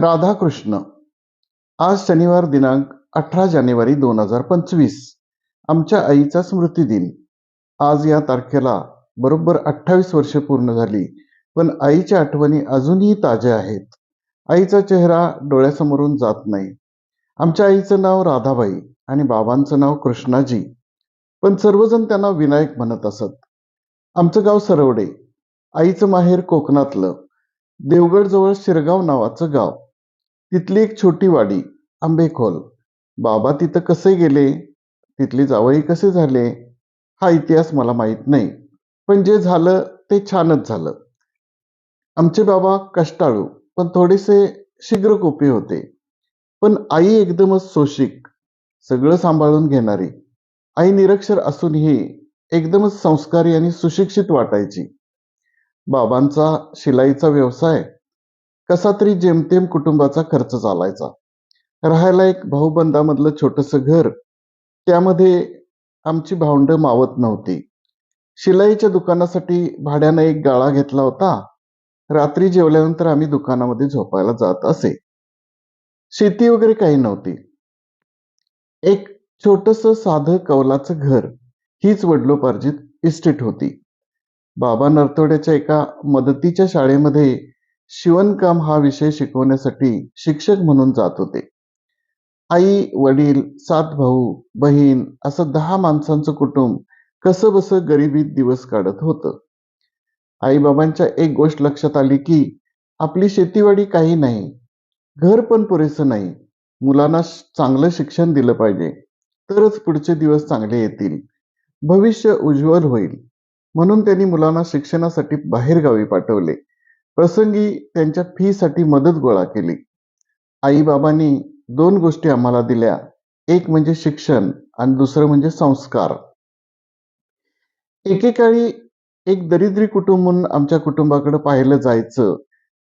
राधाकृष्ण. आज शनिवार दिनांक अठरा जानेवारी दोन हजार पंचवीस. आमच्या आईचा स्मृतिदिन आज या तारखेला बरोबर अठ्ठावीस वर्ष पूर्ण झाली पण आईच्या आठवणी अजूनही ताज्या आहेत. आईचा चेहरा डोळ्यासमोरून जात नाही. आमच्या आईचं नाव राधाबाई आणि बाबांचं नाव कृष्णाजी. पण सर्वजण त्यांना विनायक म्हणत असत. आमचं गाव सरवडे. आईचं माहेर कोकणातलं. देवगडजवळ शिरगाव नावाचं गाव. तिथली एक छोटी वाडी आंबेखोल. बाबा तिथं कसे गेले? तिथली जावई कसे झाले? हा इतिहास मला माहीत नाही. पण जे झालं ते छानच झालं. आमचे बाबा कष्टाळू पण थोडेसे शीघ्रकोपी होते. पण आई एकदमच सोशिक सगळं सांभाळून घेणारी. आई निरक्षर असूनही एकदमच संस्कारी आणि सुशिक्षित वाटायची. बाबांचा शिलाईचा व्यवसाय कसा तरी जेमतेम कुटुंबाचा खर्च चालायचा. राहायला एक भाऊबंदामधलं छोटस घर त्यामध्ये आमची भावंड मावत नव्हती. शिलाईच्या दुकानासाठी भाड्यानं एक गाळा घेतला होता. रात्री जेवल्यानंतर आम्ही दुकानामध्ये झोपायला जात असे. शेती वगैरे काही नव्हती. एक छोटस साधं कौलाचं घर हीच वडलोपार्जित इस्टेट होती. बाबा नरतोड्याच्या एका मदतीच्या शाळेमध्ये शिवणकाम हा विषय शिकवण्यासाठी शिक्षक म्हणून जात होते. आई वडील सात भाऊ बहीण असं दहा माणसांचं कुटुंब कसं बसं गरिबीत दिवस काढत होतं. आईबाबांच्या एक गोष्ट लक्षात आली की आपली शेतीवाडी काही नाही घर पण पुरेसं नाही मुलांना चांगलं शिक्षण दिलं पाहिजे तरच पुढचे दिवस चांगले येतील भविष्य उज्ज्वल होईल म्हणून त्यांनी मुलांना शिक्षणासाठी बाहेरगावी पाठवले. प्रसंगी त्यांच्या फीसाठी मदत गोळा केली. आईबाबांनी दोन गोष्टी आम्हाला दिल्या. एक म्हणजे शिक्षण आणि दुसरं म्हणजे संस्कार. एकेकाळी एक दरिद्री कुटुंब म्हणून आमच्या कुटुंबाकडे पाहिलं जायचं.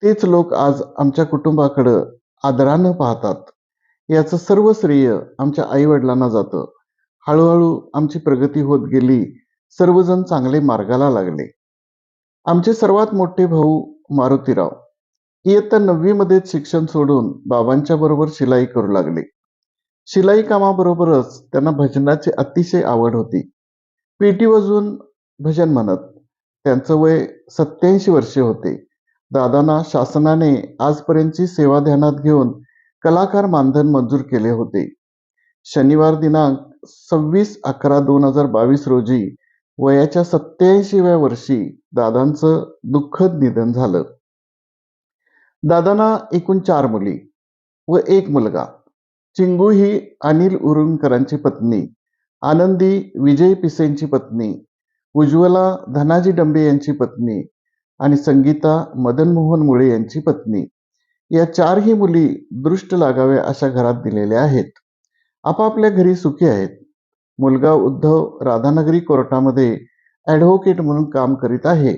तेच लोक आज आमच्या कुटुंबाकडं आदरानं पाहतात. याचं सर्व श्रेय आमच्या आई वडिलांना जातं. हळूहळू आमची प्रगती होत गेली. सर्वजण चांगले मार्गाला लागले. आमचे सर्वात मोठे भाऊ मारुतीराव. इयत्ता नववीमध्ये शिक्षण सोडून बाबांच्या बरोबर शिलाई करू लागले. शिलाई कामाबरोबरच त्यांना भजनाची अतिशय आवड होती. पेटी वाजून भजन म्हणत त्यांचं वय सत्याऐंशी वर्षे होते. दादांना शासनाने आजपर्यंतची सेवा ध्यानात घेऊन कलाकार मानधन मंजूर केले होते. शनिवार दिनांक सव्वीस अकरा दोन हजार बावीस रोजी वयाच्या सत्याऐंशीव्या वर्षी दादांचं दुःखद निधन झालं. दादांना एकूण चार मुली व एक मुलगा. चिंगू ही अनिल उरुंकरांची पत्नी आनंदी विजय पिसेंची पत्नी उज्ज्वला धनाजी डंबे यांची पत्नी आणि संगीता मदन मोहन मुळे यांची पत्नी. या चारही मुली दृष्ट लागाव्या अशा घरात दिलेल्या आहेत. आपापल्या घरी सुखी आहेत. मुलगा उद्धव राधानगरी कोर्टामध्ये ॲडव्होकेट म्हणून काम करीत आहे.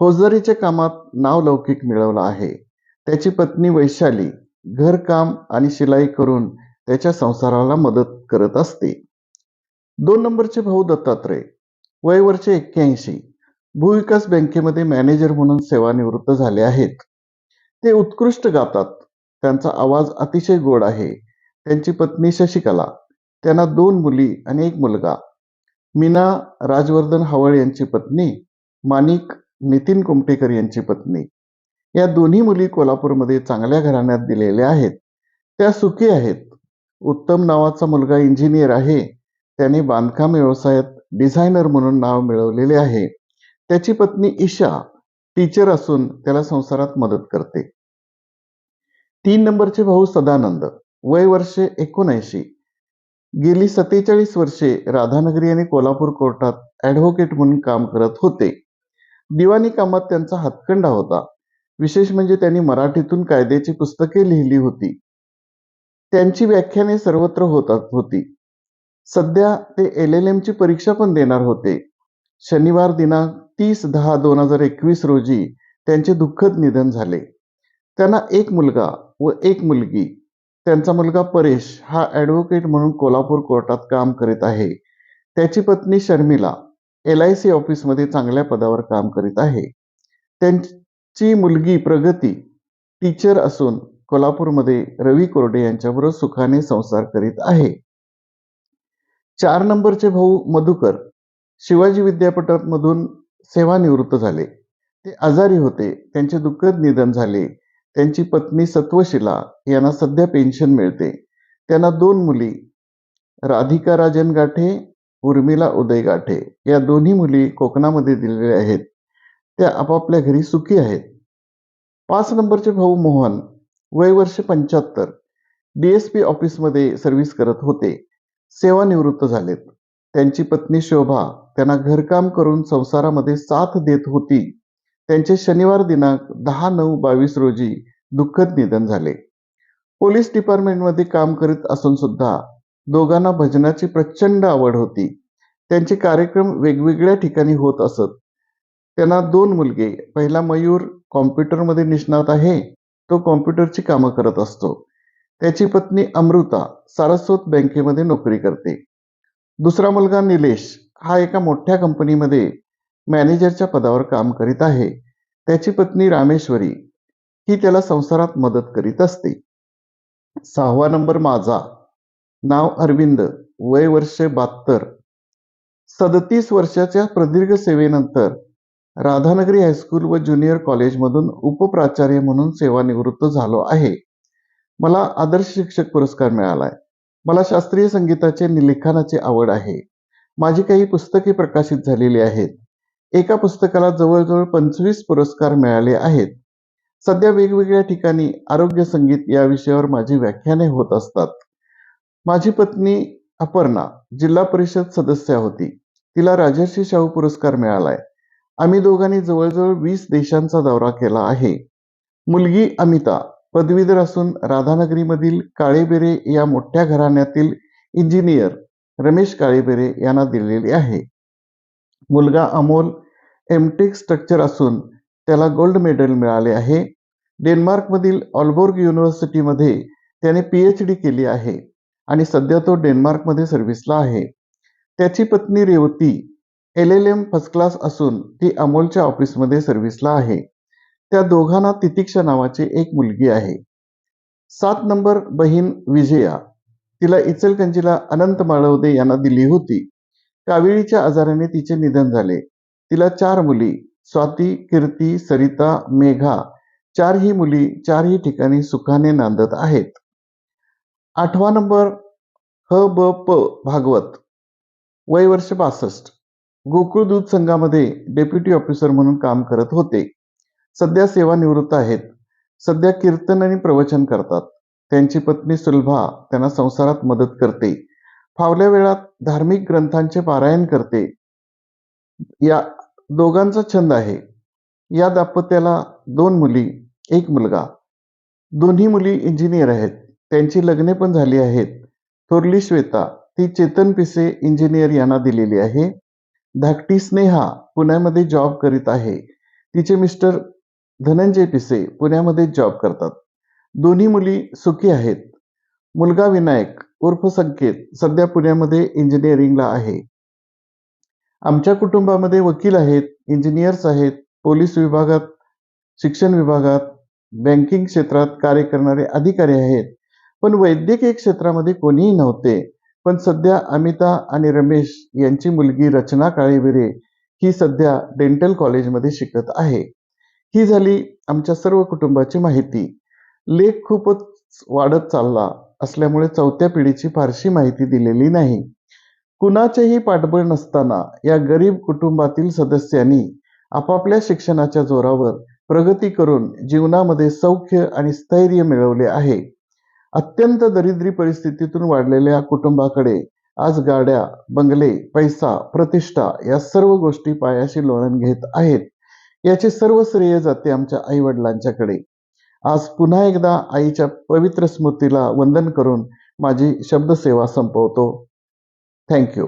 फौजदारीच्या कामात नावलौकिक मिळवला आहे. त्याची पत्नी वैशाली घरकाम आणि शिलाई करून त्याच्या संसाराला मदत करत असते. दोन नंबरचे भाऊ दत्तात्रय वय वर्षे एक्क्याऐंशी भूविकास बँकेमध्ये मॅनेजर म्हणून सेवानिवृत्त झाले आहेत. ते उत्कृष्ट गातात. त्यांचा आवाज अतिशय गोड आहे. त्यांची पत्नी शशिकला त्यांना दोन मुली आणि एक मुलगा. मीना राजवर्धन हवळ यांची पत्नी माणिक नितीन कुमटेकर यांची पत्नी. या दोन्ही मुली कोल्हापूरमध्ये चांगल्या घराण्यात दिलेल्या आहेत. त्या सुखी आहेत. उत्तम नावाचा मुलगा इंजिनियर आहे. त्याने बांधकाम व्यवसायात डिझायनर म्हणून नाव मिळवलेले आहे. त्याची पत्नी ईशा टीचर असून त्याला संसारात मदत करते. तीन नंबरचे भाऊ सदानंद. वय वर्षे एकोणऐंशी. गेली सत्तेचाळीस वर्षे राधानगरी आणि कोल्हापूर कोर्टात ॲडव्होकेट म्हणून काम करत होते. दिवाणी कामात त्यांचा हातखंडा होता. विशेष म्हणजे त्यांनी मराठीतून कायद्याची पुस्तके लिहिली होती. त्यांची व्याख्याने सर्वत्र होतात होती. सध्या ते एल एल एमची परीक्षा पण देणार होते. शनिवार दिनांक तीस दहा दोन हजार एकवीस रोजी त्यांचे दुःखद निधन झाले. त्यांना एक मुलगा व एक मुलगी त्यांचा मुलगा परेश हा ॲडव्होकेट म्हणून कोल्हापूर कोर्टात काम करीत आहे. त्याची पत्नी शर्मिला एल आय सी ऑफिसमध्ये चांगल्या पदावर काम करीत आहे. त्यांची मुलगी प्रगती टीचर असून कोल्हापूरमध्ये रवी कोरडे यांच्याबरोबर सुखाने संसार करीत आहे. चार नंबरचे भाऊ मधुकर शिवाजी विद्यापीठामधून सेवानिवृत्त झाले. ते आजारी होते. त्यांचे दुःखद निधन झाले. त्यांची पत्नी सत्वशिला यांना सध्या पेन्शन मिळते. त्यांना दोन मुली राधिका राजन गाठे उर्मिला उदय गाठे. या दोन्ही मुली कोकणामध्ये दिलेल्या आहेत. त्या आपापल्या घरी सुखी आहेत. पाच नंबरचे भाऊ मोहन वय वर्ष पंच्याहत्तर. डी एस पी ऑफिसमध्ये सर्व्हिस करत होते. सेवानिवृत्त झालेत. त्यांची पत्नी शोभा त्यांना घरकाम करून संसारामध्ये साथ देत होती. त्यांचे शनिवार दिनांक दहा नऊ बावीस रोजी दुःखद निधन झाले. पोलीस डिपार्टमेंटमध्ये काम करीत असून सुद्धा दोघांना भजनाची प्रचंड आवड होती. त्यांचे कार्यक्रम वेगवेगळ्या ठिकाणी होत असत. त्यांना दोन मुलगे पहिला मयूर कॉम्प्युटरमध्ये निष्णात आहे तो कॉम्प्युटरची कामं करत असतो. त्याची पत्नी अमृता सारस्वत बँकेमध्ये नोकरी करते. दुसरा मुलगा निलेश हा एका मोठ्या कंपनीमध्ये मॅनेजरच्या पदावर काम करीत आहे. त्याची पत्नी रामेश्वरी ही त्याला संसारात मदत करीत असते. सहावा नंबर माझा. नाव अरविंद. वय वर्ष बहात्तर. सदतीस वर्षाच्या प्रदीर्घ सेवेनंतर राधानगरी हायस्कूल व ज्युनियर कॉलेजमधून उपप्राचार्य म्हणून सेवानिवृत्त झालो आहे. मला आदर्श शिक्षक पुरस्कार मिळालाय. मला शास्त्रीय संगीताचे लिखाणाची आवड आहे. माझी काही पुस्तके प्रकाशित झालेली आहेत. एका पुस्तकाला जवळजवळ पंचवीस पुरस्कार मिळाले आहेत. सध्या वेगवेगळ्या ठिकाणी आरोग्य संगीत या विषयावर माझी व्याख्याने होत असतात. माझी पत्नी अपर्णा जिल्हा परिषद सदस्य होती. तिला राजर्षी शाहू पुरस्कार मिळालाय. आम्ही दोघांनी जवळजवळ वीस देशांचा दौरा केला आहे. मुलगी अमिता पदवीधर असून राधानगरीमधील काळेबेरे या मोठ्या घराण्यातील इंजिनियर रमेश काळेबेरे यांना दिलेली आहे. मुलगा अमोल एमटेक स्ट्रक्चर असून त्याला गोल्ड मेडल मिळाले आहे. डेन्मार्कमधील ऑल्बोर्ग युनिव्हर्सिटीमध्ये त्याने पी एच डी केली आहे आणि सध्या तो डेन्मार्कमध्ये सर्व्हिसला आहे. त्याची पत्नी Revati L L M first class असून ती अमोलच्या ऑफिसमध्ये सर्व्हिसला आहे. त्या दोघांना तितिक्षा नावाची एक मुलगी आहे. सात नंबर बहीण विजया तिला इचलकंजीला अनंत माळवदे यांना दिली होती. कावेळीच्या आजाराने तिचे निधन झाले. तिला चार मुली स्वाती कीर्ती सरिता मेघा चारही मुली चारही ठिकाणी सुखाने नांदत आहेत. आठवा नंबर ह ब प भागवत. वय वर्ष बासष्ट. गोकुळ दूध संघामध्ये डेप्युटी ऑफिसर म्हणून काम करत होते. सध्या सेवानिवृत्त आहेत. सध्या कीर्तन आणि प्रवचन करतात. त्यांची पत्नी सुलभा त्यांना संसारात मदत करते. फावल्या वेळात धार्मिक ग्रंथांचे पारायण करते. या दोघांचा छंद आहे. या दाम्पत्याला दोन मुली एक मुलगा. दोन्ही मुली इंजिनियर आहेत. त्यांची लग्ने पण झाली आहेत. थोरली श्वेता ती चेतन पिसे इंजिनियर यांना दिलेली आहे. धाकटी स्नेहा पुण्यामध्ये जॉब करीत आहे. तिचे मिस्टर धनंजय पिसे पुण्यामध्ये जॉब करतात. दोन्ही मुली सुखी आहेत. मुलगा विनायक उर्फ संकेत सध्या पुण्यामध्ये इंजिनिअरिंगला आहे. आमच्या कुटुंबामध्ये वकील आहेत इंजिनियर्स आहेत पोलीस विभागात शिक्षण विभागात बँकिंग क्षेत्रात कार्य करणारे अधिकारी आहेत. पण वैद्यकीय क्षेत्रामध्ये कोणीही नव्हते. पण सध्या अमिता आणि रमेश यांची मुलगी रचना काळेबिरे ही सध्या डेंटल कॉलेजमध्ये शिकत आहे. ही झाली आमच्या सर्व कुटुंबाची माहिती. लेख खूपच वाढत चालला. असल्यामुळे चौथ्या पिढीची फारशी माहिती दिलेली नाही. कुणाचेही पाठबळ नसताना या गरीब कुटुंबातील सदस्यांनी आपापल्या शिक्षणाच्या जोरावर प्रगती करून जीवनामध्ये सौख्य आणि स्थैर्य मिळवले आहे. अत्यंत दरिद्री परिस्थितीतून वाढलेल्या कुटुंबाकडे आज गाड्या बंगले पैसा प्रतिष्ठा या सर्व गोष्टी पायाशी लोळण घेत आहेत. याचे सर्व श्रेय जाते आमच्या आई वडिलांच्याकडे आज पुन्हा एकदा आईच्या पवित्र स्मृतीला वंदन करून माझी शब्दसेवा संपवतो. थँक्यू